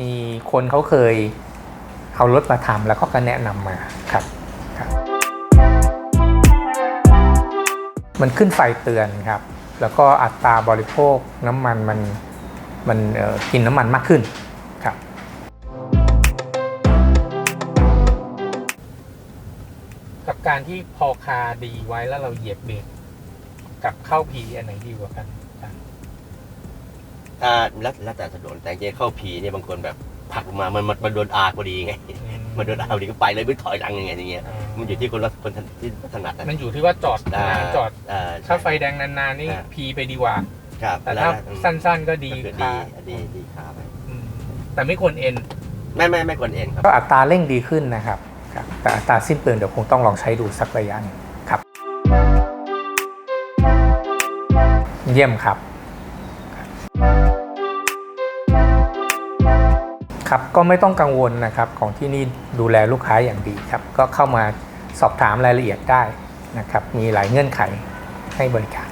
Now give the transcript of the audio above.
มีคนเขาเคยเอารถมาทำแล้วก็ก็แนะนำมาครับมันขึ้นไฟเตือนครับ แล้วก็อัตราบริโภคน้ำมันมันมันกินน้ำมันมากขึ้นครับ กับการที่พอคาดีไว้แล้วเราเหยียบเบรกกับเข้าพีอันไหนดีกว่ากัน ครับถ้าแล้วแล้วแต่ถนนแต่จริงๆเข้าผีเนี่ยบางคนแบบผลักลงมามันมันมันโดนอาพอดีไง มันโดนอาพอดีก็ไปเลยไม่ถอยหลังยังไงอย่างเงี้ยอ่ามันอยู่ที่คนละคนที่ถนัดนะมันอยู่ที่ว่าจอดนานจอดอ่าถ้าไฟแดงนานๆนี่อ่าพีไปดีกว่า ครับแต่ถ้าสั้นๆก็ดีก็คือค่ะดีดีดีขาไปอืมแต่ไม่ควรเอ็นไม่ไม่ไม่ควรเอ็นครับก็อัตราเร่งดีขึ้นนะครับครับแต่อัตราสิ้นเปลืองเดี๋ยวคงต้องลองใช้ดูสักระยะหนึงครับ เยี่ยมครับ ครับก็ไม่ต้องกังวลนะครับของที่นี่ดูแลลูกค้าอย่างดีครับ ก็เข้ามาสอบถามรายละเอียดได้นะครับ มีหลายเงื่อนไขให้บริการ